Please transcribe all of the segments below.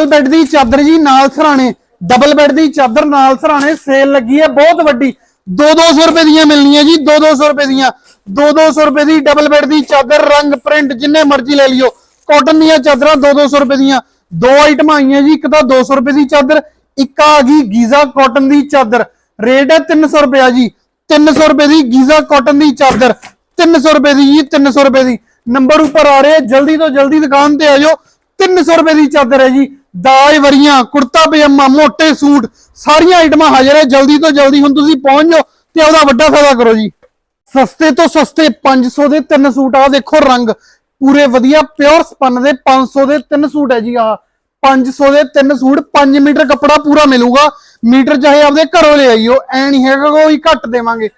Double bed ਦੀ ਚਾਦਰ ਜੀ ਨਾਲ ਸਰਾਣੇ ਡਬਲ ਬੈੱਡ ਦੀ ਚਾਦਰ ਨਾਲ ਸਰਾਣੇ ਸੇਲ ਲੱਗੀ ਹੈ ਬਹੁਤ ਵੱਡੀ 2-200 ਰੁਪਏ ਦੀਆਂ ਮਿਲਣੀਆਂ ਜੀ 2-200 ਰੁਪਏ ਦੀਆਂ 2-200 ਰੁਪਏ ਦੀ ਡਬਲ ਬੈੱਡ ਦੀ ਚਾਦਰ ਰੰਗ ਪ੍ਰਿੰਟ ਜਿੰਨੇ ਮਰਜ਼ੀ ਲੈ ਲਿਓ ਕਾਟਨ ਦੀਆਂ ਚਾਦਰਾਂ 2-200 ਰੁਪਏ ਦੀਆਂ ਦੋ ਆਈਟਮਾਂ ਆਈਆਂ ਜੀ ਇੱਕ ਤਾਂ 200 ਰੁਪਏ ਦੀ ਚਾਦਰ ਇੱਕ ਆ ਗਈ ਗੀਜ਼ਾ ਕਾਟਨ ਦੀ ਚਾਦਰ ਰੇਟ ਹੈ 300 ਰੁਪਿਆ ਜੀ 300 ਰੁਪਏ ਦੀ ਗੀਜ਼ਾ ਕਾਟਨ ਦੀ ਚਾਦਰ 300 ਰੁਪਏ ਦੀ ਜੀ 300 ਰੁਪਏ ਦੀ ਨੰਬਰ ਉੱਪਰ ਆ ਰਹੇ ਜਲਦੀ ਤੋਂ ਜਲਦੀ ਦੁਕਾਨ ਤੇ ਆ ਜਾਓ 300 ਰੁਪਏ ਦੀ ਚਾਦਰ ਹੈ ਜੀ ਦਾਜ ਵਰੀਆਂ, ਕੁੜਤਾ ਪਜਾਮਾ, ਮੋਟੇ ਸੂਟ, ਸਾਰੀਆਂ ਆਈਟਮਾਂ ਹਾਜ਼ਰ ਹੈ। ਜਲਦੀ ਤੋਂ ਜਲਦੀ ਹੁਣ ਤੁਸੀਂ ਪਹੁੰਚ ਜਾਓ ਤੇ ਉਹਦਾ ਵੱਡਾ ਫਾਇਦਾ ਕਰੋ ਜੀ। ਸਸਤੇ ਤੋਂ ਸਸਤੇ 500 ਦੇ ਤਿੰਨ ਸੂਟ ਆ ਦੇਖੋ ਰੰਗ, ਪੂਰੇ ਵਧੀਆ ਪਿਓਰ ਸਪਨ ਦੇ 500 ਦੇ ਤਿੰਨ ਸੂਟ ਹੈ ਜੀ ਆ 500 ਦੇ ਤਿੰਨ ਸੂਟ 5 ਮੀਟਰ ਕੱਪੜਾ ਪੂਰਾ ਮਿਲੂਗਾ। ਮੀਟਰ ਚਾਹੇ ਆਪਦੇ ਘਰੋਂ ਲੈ ਆਈਓ ਐ ਨਹੀਂ ਹੈਗਾ ਕੋਈ ਘੱਟ ਦੇਵਾਂਗੇ।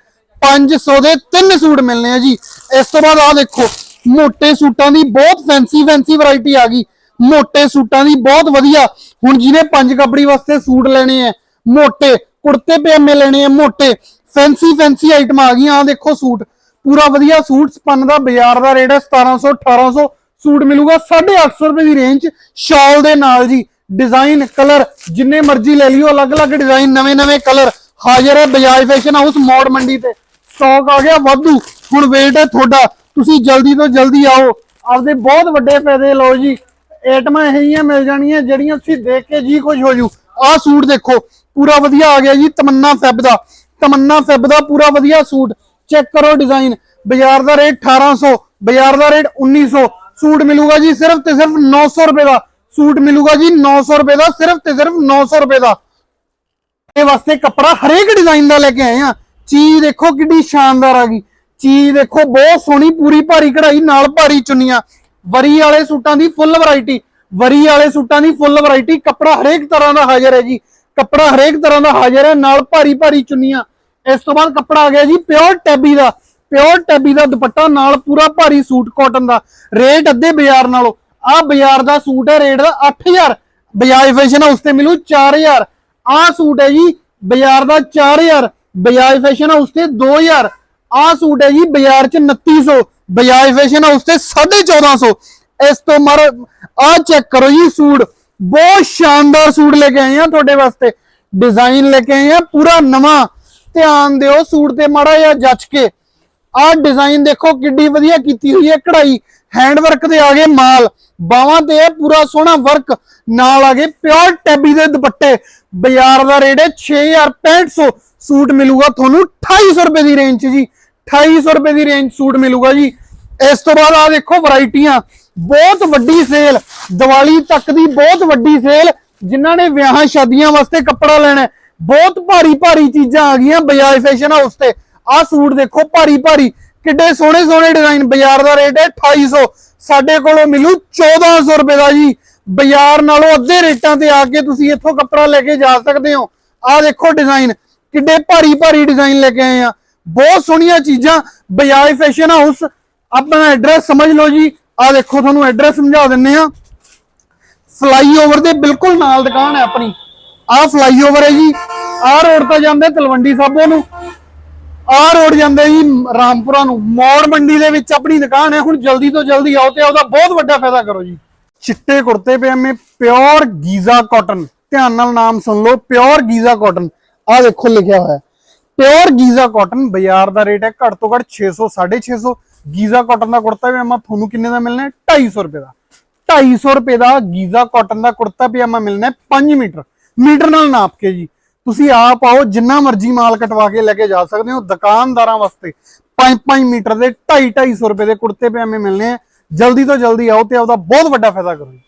500 ਦੇ ਤਿੰਨ ਸੂਟ ਮਿਲਨੇ ਆ ਜੀ। ਇਸ ਤੋਂ ਬਾਅਦ ਆ ਦੇਖੋ, ਮੋਟੇ ਸੂਟਾਂ ਦੀ ਬਹੁਤ ਫੈਂਸੀ ਫੈਂਸੀ ਵੈਰਾਈਟੀ ਆ ਗਈ। ਮੋਟੇ ਸੂਟਾਂ ਦੀ, ਬਹੁਤ ਵਧੀਆ। ਹੁਣ ਜਿਹਨੇ ਪੰਜ ਕੱਪੜੀ ਵਾਸਤੇ ਸੂਟ ਲੈਣੇ ਆ ਮੋਟੇ, ਕੁੜਤੇ ਪਜਾਮੇ ਲੈਣੇ ਆ ਮੋਟੇ ਫੈਂਸੀ ਫੈਂਸੀ ਆਈਟਮਾਂ ਆ ਗਈਆਂ ਆ ਦੇਖੋ ਸੂਟ। ਪੂਰਾ ਵਧੀਆ ਸੂਟ, ਸਪਨ ਦਾ ਬਾਜ਼ਾਰ ਦਾ ਰੇਟ ਹੈ 1700 1800 ਸੂਟ ਮਿਲੂਗਾ 850 ਰੁਪਏ ਦੀ ਰੇਂਜ ਸ਼ਾਲ ਦੇ ਨਾਲ ਜੀ ਡਿਜ਼ਾਈਨ ਕਲਰ ਜਿੰਨੇ ਮਰਜ਼ੀ ਲੈ ਲਿਓ, ਅਲੱਗ-ਅਲੱਗ ਡਿਜ਼ਾਈਨ ਨਵੇਂ-ਨਵੇਂ ਕਲਰ ਹਾਜ਼ਰ ਹੈ ਬਜਾਜ ਫੈਸ਼ਨ ਹਾਊਸ ਮੋੜ ਮੰਡੀ ਤੇ। ਸਟਾਕ ਆ ਗਿਆ ਵਾਧੂ, ਹੁਣ ਵੇਟ ਹੈ ਤੁਹਾਡਾ, ਤੁਸੀਂ ਜਲਦੀ ਤੋਂ ਜਲਦੀ ਆਓ, ਆਪਦੇ ਬਹੁਤ ਵੱਡੇ ਫਾਇਦੇ ਲਓ ਜੀ। ਆਈਟਮਾਂ ਇਹ ਜਿਹੀਆਂ ਮਿਲ ਜਾਣੀਆਂ ਜਿਹੜੀਆਂ ਤੁਸੀਂ ਦੇਖ ਕੇ ਜੀ ਖੁਸ਼ ਹੋ ਜੂ ਆਹ ਸੂਟ ਦੇਖੋ, ਪੂਰਾ ਵਧੀਆ ਆ ਗਿਆ ਜੀ, ਤਮੰਨਾ ਫੈਬ ਦਾ। ਤਮੰਨਾ ਫੈਬ ਦਾ ਪੂਰਾ ਵਧੀਆ ਸੂਟ। ਚੈੱਕ ਕਰੋ ਡਿਜ਼ਾਈਨ। ਬਾਜ਼ਾਰ ਦਾ ਰੇਟ 1800 ਬਾਜ਼ਾਰ ਦਾ ਰੇਟ 1900 ਸੂਟ ਮਿਲੂਗਾ ਜੀ ਸਿਰਫ ਤੇ ਸਿਰਫ 900 ਰੁਪਏ ਦਾ। ਸੂਟ ਮਿਲੂਗਾ ਜੀ 900 ਰੁਪਏ ਦਾ, ਸਿਰਫ ਤੇ ਸਿਰਫ 900 ਰੁਪਏ ਦਾ। ਇਹ ਵਾਸਤੇ ਕੱਪੜਾ ਹਰੇਕ ਡਿਜ਼ਾਈਨ ਦਾ ਲੈ ਕੇ ਆਏ ਆ। ਚੀਜ਼ ਦੇਖੋ ਕਿੰਨੀ ਸ਼ਾਨਦਾਰ ਆ ਗਈ। ਚੀਜ਼ ਦੇਖੋ, ਬਹੁਤ ਸੋਹਣੀ, ਪੂਰੀ ਭਾਰੀ ਕਢਾਈ, ਨਾਲ ਭਾਰੀ ਚੁੰਨੀਆਂ। ਵਰੀ ਵਾਲੇ ਸੂਟਾਂ ਦੀ ਫੁੱਲ ਵੈਰਾਈਟੀ ਵਰੀ ਵਾਲੇ ਸੂਟਾਂ ਦੀ ਫੁੱਲ ਵੈਰਾਈਟੀ ਕੱਪੜਾ ਹਰੇਕ ਤਰ੍ਹਾਂ ਦਾ ਹਾਜ਼ਰ ਹੈ ਜੀ। ਕੱਪੜਾ ਹਰੇਕ ਤਰ੍ਹਾਂ ਦਾ ਹਾਜ਼ਰ ਹੈ, ਨਾਲ ਭਾਰੀ ਭਾਰੀ ਚੁੰਨੀਆਂ। ਇਸ ਤੋਂ ਬਾਅਦ ਕੱਪੜਾ ਆ ਗਿਆ ਜੀ ਪਿਓਰ ਟੈਬੀ ਦਾ ਪਿਓਰ ਟੈਬੀ ਦਾ ਦੁਪੱਟਾ, ਨਾਲ ਪੂਰਾ ਭਾਰੀ ਸੂਟ ਕਾਟਨ ਦਾ। ਰੇਟ ਅੱਧੇ ਬਾਜ਼ਾਰ ਨਾਲੋਂ, ਆਹ ਬਾਜ਼ਾਰ ਦਾ ਸੂਟ ਹੈ ਰੇਟ ਦਾ 8000 ਬਜਾਜ ਫੈਸ਼ਨ ਹਾਊਸ ਤੇ ਮਿਲੂ 4000 ਆਹ ਸੂਟ ਹੈ ਜੀ ਬਾਜ਼ਾਰ ਦਾ 4000 ਬਜਾਜ ਫੈਸ਼ਨ ਹਾਊਸ ਤੇ 2000 ਆਹ ਸੂਟ ਹੈ ਜੀ ਬਾਜ਼ਾਰ ਚ 2900 ਬਜਾਜ ਫੈਸ਼ਨ ਹਾਊਸ ਤੇ 1450 ਇਸ ਤੋਂ ਮਰ ਆਹ ਚੈੱਕ ਕਰੋ ਜੀ ਸੂਟ। ਬਹੁਤ ਸ਼ਾਨਦਾਰ ਸੂਟ ਲੈ ਕੇ ਆਏ ਆ ਤੁਹਾਡੇ ਵਾਸਤੇ। ਡਿਜ਼ਾਈਨ ਲੈ ਕੇ ਆਏ ਆ, ਪੂਰਾ ਨਵਾਂ। ਧਿਆਨ ਦਿਓ ਸੂਟ ਤੇ ਮਾੜਾ ਜਿਹਾ ਜੱਚ ਕੇ। ਆਹ ਡਿਜ਼ਾਈਨ ਦੇਖੋ ਕਿੱਡੀ ਵਧੀਆ ਕੀਤੀ ਹੋਈ ਹੈ, ਕਢਾਈ। ਹੈਂਡ ਵਰਕ ਦੇ ਆ ਗਏ ਮਾਲ। ਬਾਹਾਂ ਤੇ ਇਹ ਪੂਰਾ ਸੋਹਣਾ ਵਰਕ। ਨਾਲ ਆ ਗਏ ਪਿਓਰ ਟੈਬੀ ਦੇ ਦੁਪੱਟੇ। ਬਾਜ਼ਾਰ ਦਾ ਰੇਟ ਹੈ 6500 ਸੂਟ ਮਿਲੂਗਾ ਤੁਹਾਨੂੰ 2800 ਰੁਪਏ ਦੀ ਰੇਂਜ 'ਚ ਜੀ। 2800 ਰੁਪਏ ਦੀ ਰੇਂਜ ਸੂਟ ਮਿਲੂਗਾ ਜੀ। ਇਸ ਤੋਂ ਬਾਅਦ ਆ ਦੇਖੋ ਵੈਰਾਈਟੀਆਂ, ਬਹੁਤ ਵੱਡੀ ਸੇਲ ਦੀਵਾਲੀ ਤੱਕ ਦੀ ਬਹੁਤ ਵੱਡੀ ਸੇਲ ਜਿਨ੍ਹਾਂ ਨੇ ਵਿਆਹਾਂ ਸ਼ਾਦੀਆਂ ਵਾਸਤੇ ਕੱਪੜਾ ਲੈਣਾ ਬਹੁਤ ਭਾਰੀ ਭਾਰੀ ਚੀਜ਼ਾਂ ਆ ਗਈਆਂ ਬਜਾਜ ਫੈਸ਼ਨ ਹਾਊਸ ਤੇ। ਆਹ ਸੂਟ ਦੇਖੋ ਭਾਰੀ ਭਾਰੀ ਕਿੱਡੇ ਸੋਹਣੇ ਸੋਹਣੇ ਡਿਜ਼ਾਈਨ ਬਾਜ਼ਾਰ ਦਾ ਰੇਟ ਹੈ 2800 ਸਾਡੇ ਕੋਲੋਂ ਮਿਲੂ 1400 ਰੁਪਏ ਦਾ ਜੀ। ਬਾਜ਼ਾਰ ਨਾਲੋਂ ਅੱਧੇ ਰੇਟਾਂ ਤੇ ਆ ਕੇ ਤੁਸੀਂ ਇੱਥੋਂ ਕੱਪੜਾ ਲੈ ਕੇ ਜਾ ਸਕਦੇ ਹੋ। ਆਹ ਦੇਖੋ ਡਿਜ਼ਾਈਨ ਕਿੱਡੇ ਭਾਰੀ ਭਾਰੀ ਡਿਜ਼ਾਈਨ ਲੈ ਕੇ ਆਏ ਆ। ਬਹੁਤ ਸੋਹਣੀਆਂ ਚੀਜ਼ਾਂ ਬਜਾਜ ਫੈਸ਼ਨ ਹਾਊਸ ਆਪਣਾ ਐਡਰੈਸ ਸਮਝ ਲਓ ਜੀ। ਆਹ ਦੇਖੋ, ਤੁਹਾਨੂੰ ਐਡਰੈਸ ਸਮਝਾ ਦਿੰਨੇ ਆ ਫਲਾਈਓਵਰ ਦੇ ਬਿਲਕੁਲ ਨਾਲ ਦੁਕਾਨ ਹੈ ਆਪਣੀ। ਆਹ ਫਲਾਈਓਵਰ ਹੈ ਜੀ। ਆਹ ਰੋਡ ਤੇ ਜਾਂਦੇ ਤਲਵੰਡੀ ਸਾਬੋ ਨੂੰ। ਆਹ ਰੋਡ ਜਾਂਦੇ ਜੀ ਰਾਮਪੁਰਾ ਨੂੰ। ਮੌੜ ਮੰਡੀ ਦੇ ਵਿੱਚ ਆਪਣੀ ਦੁਕਾਨ ਹੈ। ਹੁਣ ਜਲਦੀ ਤੋਂ ਜਲਦੀ ਆਓ ਤੇ ਉਹਦਾ ਬਹੁਤ ਵੱਡਾ ਫਾਇਦਾ ਕਰੋ ਜੀ। ਚਿੱਟੇ ਕੁੜਤੇ ਪਜਾਮੇ ਪਿਓਰ ਗੀਜ਼ਾ ਕਾਟਨ ਧਿਆਨ ਨਾਲ ਨਾਮ ਸੁਣ ਲਓ ਪਿਓਰ ਗੀਜ਼ਾ ਕਾਟਨ ਆਹ ਦੇਖੋ, ਲਿਖਿਆ ਹੋਇਆ ਪਿਓਰ ਗੀਜ਼ਾ ਕਾਟਨ ਬਾਜ਼ਾਰ ਦਾ ਰੇਟ ਹੈ ਘੱਟ ਤੋਂ ਘੱਟ 600 650 ਗੀਜ਼ਾ ਕਾਟਨ ਦਾ ਕੁੜਤਾ ਪਜਾਮਾ ਤੁਹਾਨੂੰ ਕਿੰਨੇ ਦਾ ਮਿਲਣਾ? ਹੈ 250 ਰੁਪਏ ਦਾ। 250 ਰੁਪਏ ਦਾ ਗੀਜ਼ਾ ਕਾਟਨ ਦਾ ਕੁੜਤਾ ਪਜਾਮਾ ਮਿਲਣਾ ਹੈ 5 ਮੀਟਰ। ਮੀਟਰ ਨਾਲ ਨਾਪ ਕੇ ਜੀ। ਤੁਸੀਂ ਆਪ ਆਓ, ਜਿੰਨਾ ਮਰਜ਼ੀ ਮਾਲ ਕਟਵਾ ਕੇ ਲੈ ਕੇ ਜਾ ਸਕਦੇ ਹੋ ਦੁਕਾਨਦਾਰਾਂ ਵਾਸਤੇ। 5-5 ਮੀਟਰ ਦੇ 2.5 250 ਰੁਪਏ ਦੇ ਕੁੜਤੇ ਪਜਾਮੇ ਮਿਲਣੇ ਆ ਜਲਦੀ ਤੋਂ ਜਲਦੀ ਆਓ ਤੇ ਆਪਦਾ ਬਹੁਤ ਵੱਡਾ ਫਾਇਦਾ ਕਰੋ ਜੀ।